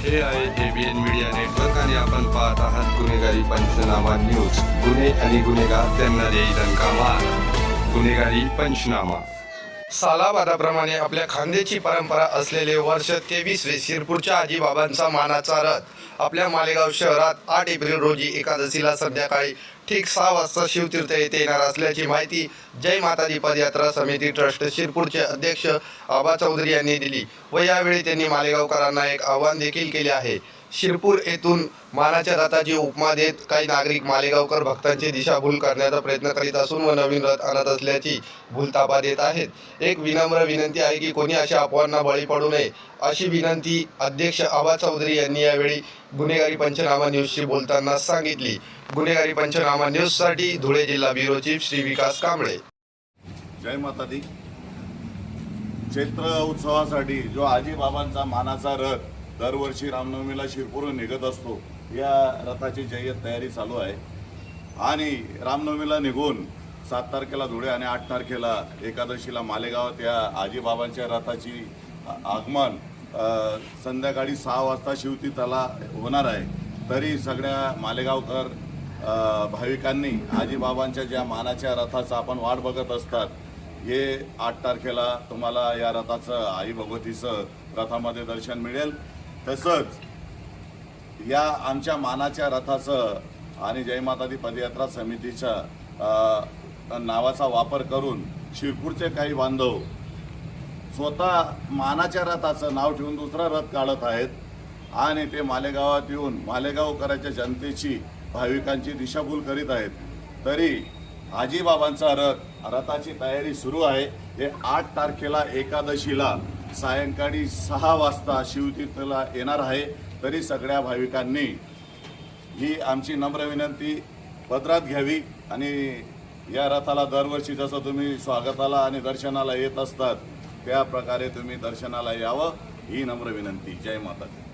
हे आहे ABN media network आणि आपण पाहत आहात गुन्हेगारी पंचनामा न्यूज. गुन्हे आणि गुन्हेगार त्यांना देई दणका गुन्हेगारी पंचनामा. सालाबादाप्रमाणे आपल्या खांद्याची परंपरा असलेले वर्ष तेवीस वे शिरपूरच्या आजीबाबांचा मानाचा रथ. आपल्या मालेगाव शहरात आठ एप्रिल रोजी एकादशीला संध्याकाळी ठीक सहा वाजता शिवतीर्थ येथे येणार असल्याची माहिती जय मातादी पदयात्रा समिती ट्रस्ट शिरपूरचे अध्यक्ष आबा चौधरी यांनी दिली व यावेळी त्यांनी मालेगावकरांना एक आव्हान देखील केले आहे. शिरपूर येथून मानाच्या रथाची उपमा देत काही नागरिक मालेगावकर भक्तांची दिशाभूल करण्याचा प्रयत्न करीत असून व नवीन रथ आणत असल्याची भूलतापा देत आहेत. एक विनम्र विनंती आहे की कोणी अशा अफवांना बळी पडू नये अशी विनंती अध्यक्ष आबा चौधरी यांनी यावेळी गुन्हेगारी पंचनामा न्यूजशी बोलताना सांगितली. गुन्हेगारी पंचनामा न्यूजसाठी धुळे जिल्हा ब्युरो चीफ श्री विकास कांबळे. जय माता दी चैत्र उत्सवासाठी जो आजीबाबांचा मानाचा रथ दरवर्षी रामनवमीला शिरपूरून निघत असतो या रथाची जय्यत तयारी चालू आहे. आणि रामनवमीला निघून सात तारखेला धुळे आणि आठ तारखेला एकादशीला मालेगावात या आजीबाबांच्या रथाची आगमन संध्याकाळी सहा वाजता शिवतीर्थाला होणार आहे. तरी सगळ्या मालेगावकर भाविकांनी आजीबाबांच्या ज्या मानाच्या रथाचा आपण वाट बघत असतात हे आठ तारखेला तुम्हाला या रथाचं आई भगवतीचं रथामध्ये दर्शन मिळेल. तसंच या आमच्या मानाच्या रथाचं आणि जयमातादी पदयात्रा समितीच्या नावाचा वापर करून शिरपूरचे काही बांधव स्वतः मानाच्या रथाचं नाव ठेवून दुसरा रथ काढत आहेत. आणि ते मालेगावात येऊन मालेगावकरांच्या जनतेची भाविकांची दिशाभूल करीत आहेत. तरी आजीबाबांचा रथ रथाची तयारी सुरू आहे. हे आठ तारखेला एकादशीला सायंकाळी सहा वाजता शिवतीर्थला येणार आहे. तरी सगळ्या भाविकांनी ही आमची नम्र विनंती पदरात घ्यावी. आणि या रथाला दरवर्षी जसं तुम्ही स्वागताला आणि दर्शनाला येत असतात त्या प्रकारे तुम्ही दर्शनाला यावं ही नम्र विनंती जय माता दी.